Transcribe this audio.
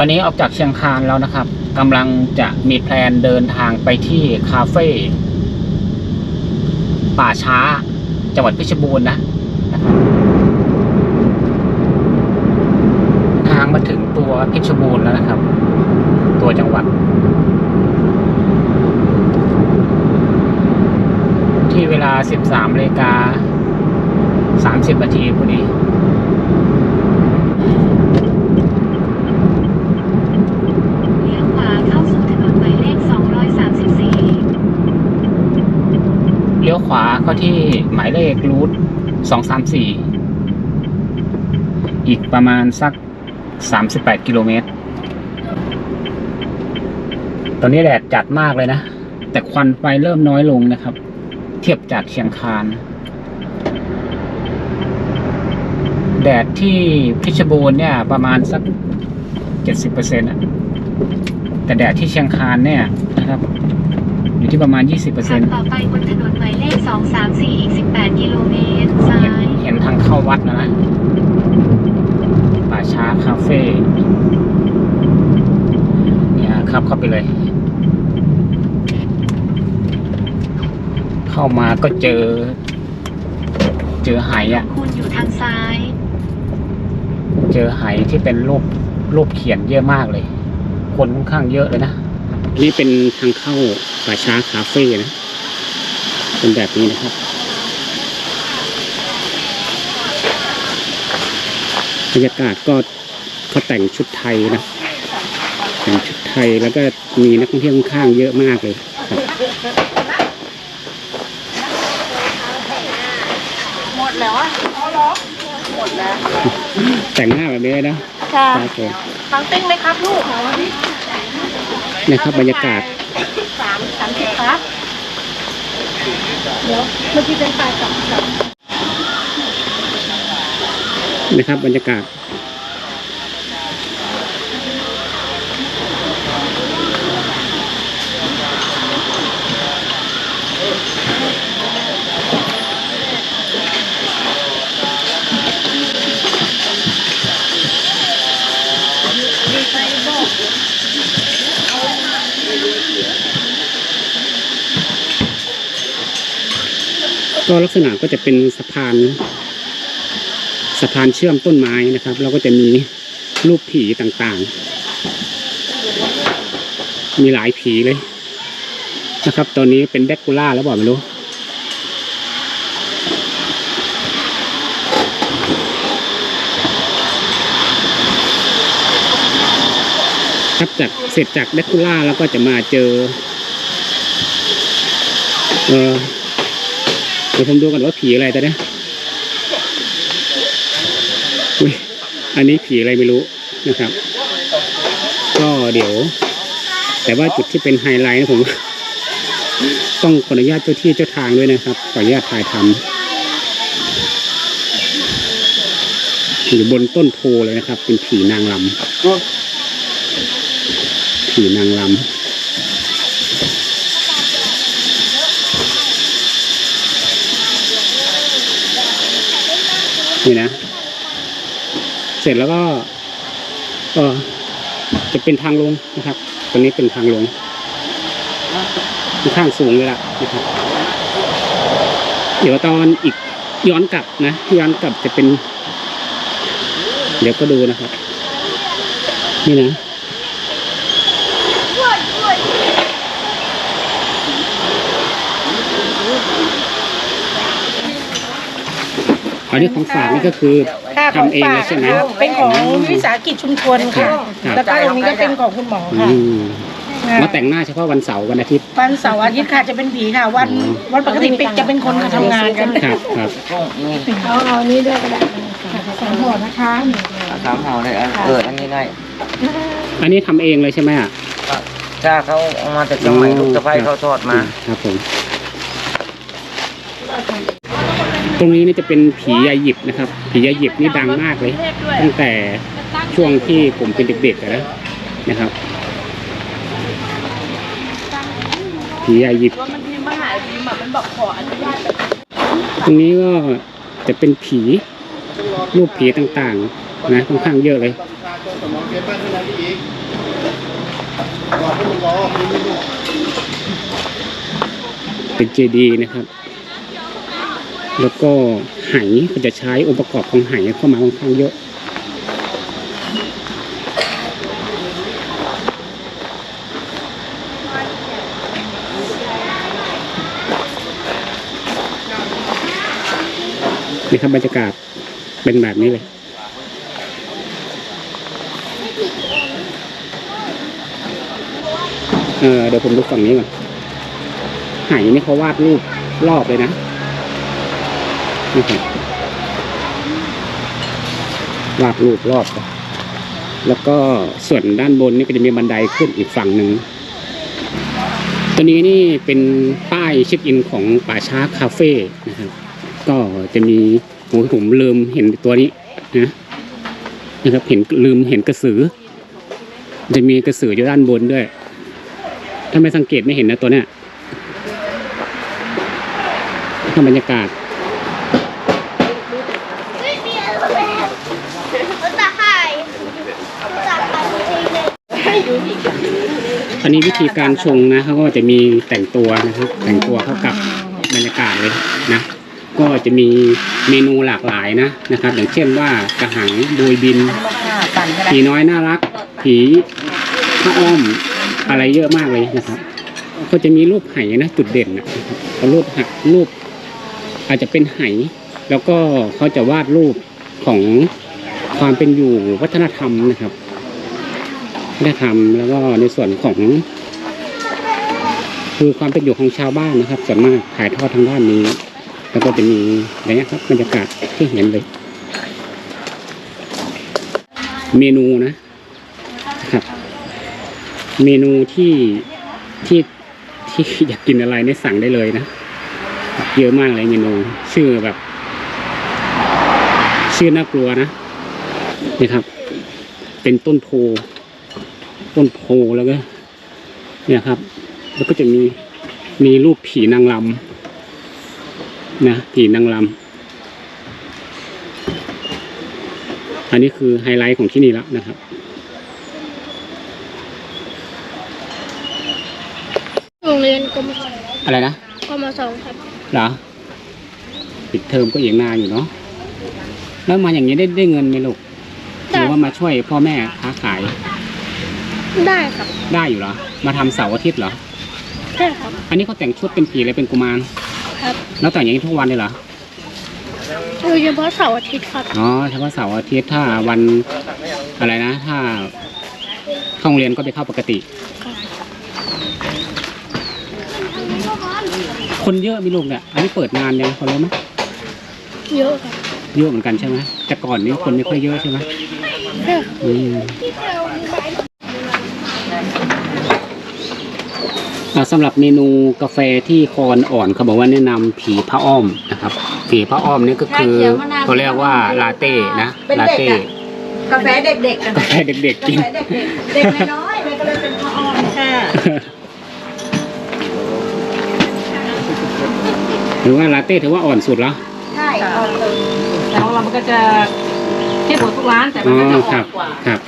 ตอนนี้ออกจากเชียงคานแล้วนะครับกำลังจะมีแพลนเดินทางไปที่คาเฟ่ป่าช้า จังหวัดเพชรบูรณ์นะ ทางมาถึงตัวเพชรบูรณ์แล้วนะครับ ตัวจังหวัด ที่เวลา 13นาฬิกา30นาทีพอดี เลี้ยวขวาเข้าสู่ถนนหมายเลข 234 เลี้ยวขวา ก็ที่หมายเลขรูทสองสามสี่อีกประมาณสักสามสิบแปดกิโลเมตร ตอนนี้แดดจัดมากเลยนะ แต่ควันไฟเริ่มน้อยลงนะครับ เทียบจากเชียงคาน แดดที่พิชบูรณ์เนี่ยประมาณสักเจ็ดสิบเปอร์เซ็นต์แต่แดดที่เชียงคานเนี่ยนะครับ อยู่ที่ประมาณยี่สิบเปอร์ขัเซ็บนต์ต่อไปบนถนนหมายเลข234 อีก 18 กิโลเมตรซ้าเห็นยเห็นทางเข้าวัดแล้วนะป่าช้าคาเฟ่เนี่ยครับเข้าไปเลย เข้ามาก็เจอ เจอไหอะคุณอยู่ทางซ้าย เจอไหที่เป็นรูปรูปเขียนเยอะมากเลย คนค่อนข้างเยอะเลยนะ นี่เป็นทางเข้าป่าช้าคาเฟ่นะ เป็นแบบนี้นะครับ บรรยากาศก็เขาแต่งชุดไทยนะ แต่งชุดไทยแล้วก็มีนักท่องเที่ยวข้างๆเยอะมากเลยครับหมดแล้วอะหมดแล้ว แต่งหน้าแบบนี้นะ ค่ะครับผมฟังติ้งไหมครับลูก นะครับบรรยากาศสามสามสิบครับเดี๋ยวเมื่อกี้เป็นปลายสองสองนะครับบรรยากาศ ก็ลักษณะก็จะเป็นสะพานสะพานเชื่อมต้นไม้นะครับ แล้วก็จะมีรูปผีต่างๆ มีหลายผีเลยนะครับ ตอนนี้เป็นแดกคูล่าแล้วบอกไม่รู้ครับจากเสร็จจากแดกคูล่าแล้วก็จะมาเจอเออ ดี๋ยวผมดูกันว่าผีอะไรแต่เนี้ยอุ้ยอันนี้ผีอะไรไม่รู้นะครับ ก็เดี๋ยว แต่ว่าจุดที่เป็นไฮไลท์นะผมต้องขออนุญาตเจ้าที่เจ้าทางด้วยนะครับ ขออนุญาตถ่ายทำอยู่บนต้นโพเลยนะครับ เป็นผีนางลำผีนางลำ นี่นะ เสร็จแล้วก็เออจะเป็นทางลงนะครับตรงนี้เป็นทางลงค่อนข้างสูงเลยล่ะนะครับ เดี๋ยวตอนอีกย้อนกลับนะ ย้อนกลับจะเป็น เดี๋ยวก็ดูนะครับ นี่นะ อันนี้ของฝากนี่ก็คือค่ะทำเองเลยใช่ไหมครับเป็นของวิสาหกิจชุมชนค่ะ ครับ แล้วก็ตรงนี้ก็เป็นของคุณหมอค่ะอืมมาแต่งหน้าเฉพาะวันเสาร์วันอาทิตย์ วันเสาร์อาทิตย์ค่ะจะเป็นผีค่ะ วันอ๋อวันปกติจะเป็นคนค่ะทำงานกันครับครับเอาเอานี้ด้วยก็ได้ค่ะสองห่อนะคะสามห่อเลยอะเอออันนี้ได้อันนี้ทำเองเลยใช่ไหมอะ ถ้าเขาเอามาจากเชียงใหม่ลูกสะพ้ายเขาทอดมา ครับผม ตรงนี้นี่จะเป็นผียายหยิบนะครับ ผียายหยิบนี่ดังมากเลย ตั้งแต่ช่วงที่ผมเป็นเด็กๆนะนะครับ ผียายหยิบตรงนี้ก็จะเป็นผีรูปผีต่างๆนะค่อนข้างเยอะเลยเปลี่ยนบ้านขึ้นมาอีกรอให้มันรอมีไม่รู้เป็นเจดีย์นะครับ แล้วก็ไหก็จะใช้องค์ประกอบของไหเข้ามาค่อนข้างเยอะ นี่ครับบรรยากาศเป็นแบบนี้เลยเออเดี๋ยวผมดูฝั่งนี้ก่อนไหนี่เขาวาดรูปรอบเลยนะ วาดรูปรอบก่อนแล้วก็ส่วนด้านบนนี่ก็จะมีบันไดขึ้นอีกฝั่งหนึ่งตัวนี้นี่เป็นป้ายเช็คอินของป่าช้าคาเฟ่นะครับ ก็จะมีโอ้ผมลืมเห็นตัวนี้นะนะครับเห็นลืมเห็นกระสือ จะมีกระสืออยู่ด้านบนด้วย ถ้าไม่สังเกตไม่เห็นนะตัวเนี้ยถ้าบรรยากาศ อันนี้วิธีการชงนะเขาก็จะมีแต่งตัวนะครับแต่งตัวเข้ากับบรรยากาศเลยนะก็จะมีเมนูหลากหลายนะนะครับ อย่างเช่นว่ากระหังโบยบินผีน้อยน่ารัก ผีพระอ้อมอะไรเยอะมากเลยนะครับ ก็จะมีรูปไหนะจุดเด่นนะรูปหักรูป อาจจะเป็นไหแล้วก็เขาจะวาดรูปของความเป็นอยู่วัฒนธรรมนะครับ วัฒนธรรมแล้วก็ในส่วนของ คือความเป็นอยู่ของชาวบ้านนะครับส่วนมากถ่ายทอดทางด้านนี้ แล้วก็จะมีอะไรนะครับบรรยากาศที่เห็นเลย เมนูนะครับ เมนูที่ที่ที่อยากกินอะไรเนี่ยสั่งได้เลยนะเยอะมากเลยเมนูชื่อแบบ ชื่อน่ากลัวนะนี่ครับ เป็นต้นโพ ต้นโพแล้วก็ เนี่ยครับ แล้วก็จะมีมีรูปผีนางรำนะผีนางรำอันนี้คือไฮไลท์ของที่นี่แล้วนะครับโรงเรียนกรมอะไรนะกรมสองครับเหรอปิดเทอมก็อย่างนาอยู่เนาะแล้วมาอย่างนี้ได้ได้เงินไหมลูกหได้รือว่ามาช่วยพ่อแม่ค้าขาย ได้ครับ ได้อยู่เหรอ มาทำเสาร์อาทิตย์เหรอ ใช่ครับ อันนี้เขาแต่งชุดเป็นผีเลยเป็นกุมาร ครับแล้วแต่งอย่างนี้ทุกวันเลยเหรอ โดยเฉพาะเสาร์อาทิตย์ครับ อ๋อเฉพาะเสาร์อาทิตย์ถ้าวันอะไรนะ ถ้าเข้าโรงเรียนก็ไปเข้าปกติคนเยอะมีลูกเนี่ย อันนี้เปิดนานยังคนรู้ไหมเยอะครับเยอะเหมือนกันใช่ไหมแต่ก่อนนี้คนไม่ค่อยเยอะใช่ไหมใช่ครับ อืมอ่า สำหรับเมนูกาแฟที่คอนอ่อนเขาบอกว่าแนะนำผีพระอ้อมนะครับ ผีพระอ้อมนี่ก็คือเขาเรียกว่าลาเต้นะลาเต้กาแฟเด็กๆกันกาแฟเด็ก ๆกากินแฟเด็กๆเด็กน้อยๆเลยก็เลยเป็นพระอ่อนค่ะหรือว่าลาเต้ถือว่าอ่อนสุดแล้ว ใช่อ่อนเลยแต่ของเรามันก็จะเข้มหมดทุกร้านแต่อ๋มันก็จะออ่คอรับนกว่าครับ